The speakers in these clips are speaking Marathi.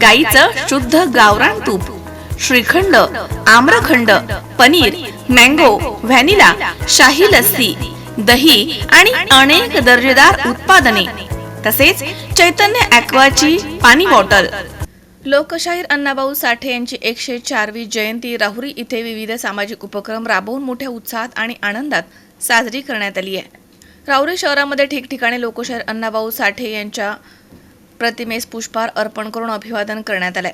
गाईचं शुद्ध गावरान तूप श्रीखंड आम्रखंड पनीर मँगो व्हॅनिला शाही लस्सी दही आणि अनेक दर्जेदार उत्पादने तसेच चैतन्य ॲक्वाची पाणी बॉटल. लोकशाहीर अण्णाभाऊ साठे यांची एकशे चारवी जयंती राहुरी इथे विविध सामाजिक उपक्रम राबवून मोठ्या उत्साहात आणि आनंदात साजरी करण्यात आली आहे. राहुरी शहरामध्ये ठिकठिकाणी लोकशाहीर अण्णाभाऊ साठे यांच्या प्रतिमेस पुष्पहार अर्पण करून अभिवादन करण्यात आलंय.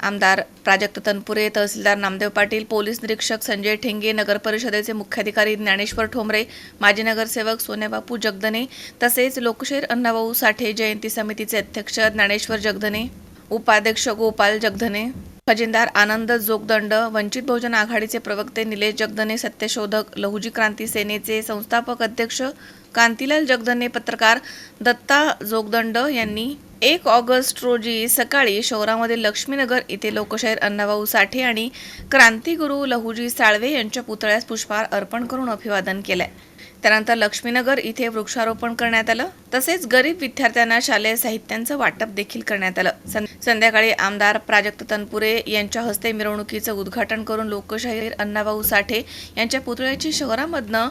आमदार प्राजक्त तनपुरे तहसीलदार नामदेव पाटील पोलीस निरीक्षक संजय ठेंगे नगर परिषदेचे मुख्याधिकारी ज्ञानेश्वर ठोंबरे माजी नगरसेवक सोन्याबापू जगदने तसेच लोकशाहीर अण्णाभाऊ साठे जयंती समितीचे अध्यक्ष ज्ञानेश्वर जगदने उपाध्यक्ष गोपाल जगधने खजिनदार आनंद जोगदंड वंचित बहुजन आघाडीचे प्रवक्ते निलेश जगदने सत्यशोधक लहुजी क्रांती सेनेचे संस्थापक अध्यक्ष कांतीलाल जगदने पत्रकार दत्ता जोगदंड यांनी एक ऑगस्ट रोजी सकाळी शहरामध्ये लक्ष्मीनगर इथे लोकशाहीर अण्णाभाऊ साठे आणि क्रांतिगुरू लहुजी साळवे यांच्या पुतळ्यास पुष्पहार अर्पण करून अभिवादन केलंय. त्यानंतर लक्ष्मीनगर इथे वृक्षारोपण करण्यात आलं. तसेच गरीब विद्यार्थ्यांना शालेय साहित्यांचं वाटप देखील करण्यात आलं. सं- संध्याकाळी आमदार प्राजक्त तनपुरे यांच्या हस्ते मिरवणुकीचं उद्घाटन करून लोकशाहीर अण्णाभाऊ साठे यांच्या पुतळ्याची शहरामधनं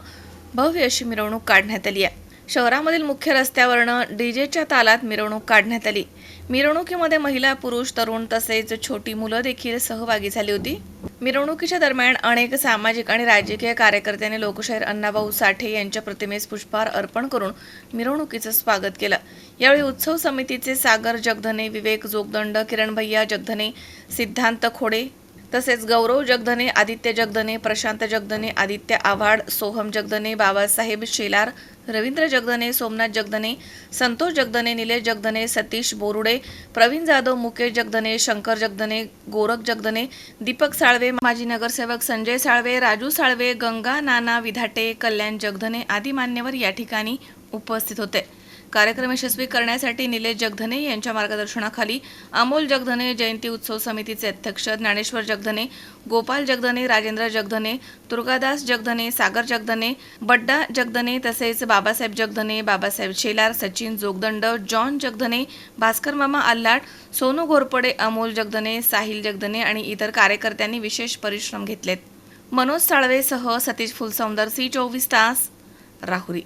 भव्य अशी मिरवणूक काढण्यात आली आहे. शहरामधील मुख्य रस्त्यावरनं डीजेच्या तालात मिरवणूक काढण्यात आली. मिरवणुकीमध्ये महिला पुरुष तरुण तसेच छोटी मुलं देखील सहभागी झाली होती. मिरवणुकीच्या दरम्यान अनेक सामाजिक आणि राजकीय कार्यकर्त्यांनी लोकशाहीर अण्णाभाऊ साठे यांच्या प्रतिमेस पुष्पहार अर्पण करून मिरवणुकीचं स्वागत केलं. यावेळी उत्सव समितीचे सागर जगधने विवेक जोगदंड किरण भैया जगधने सिद्धांत खोडे तसेच गौरव जगधने आदित्य जगधने प्रशांत जगधने आदित्य आव्हाड सोहम जगधने बाबासाहेब शेलार रवींद्र जगधने सोमनाथ जगधने संतोष जगधने निलेश जगधने सतीश बोरुडे प्रवीण जाधव मुकेश जगधने शंकर जगधने गोरख जगधने दीपक साळवे माजी नगरसेवक संजय साळवे राजू साळवे गंगा नाना विधाटे कल्याण जगधने आदी मान्यवर या ठिकाणी उपस्थित होते. कार्यक्रम यशस्वी करण्यासाठी निलेश जगधने यांच्या मार्गदर्शनाखाली अमोल जगधने जयंती उत्सव समितीचे अध्यक्ष ज्ञानेश्वर जगधने गोपाल जगधने राजेंद्र जगधने दुर्गादास जगधने सागर जगधने बड्डा जगधने तसेच बाबासाहेब जगधने बाबासाहेब शेलार सचिन जोगदंड जॉन जगधने भास्कर मामा आल्लाट सोनू घोरपडे अमोल जगधने साहिल जगधने आणि इतर कार्यकर्त्यांनी विशेष परिश्रम घेतलेत. मनोज साळवेसह सतीश फुलसौंदर सी चोवीस तास राहुरी.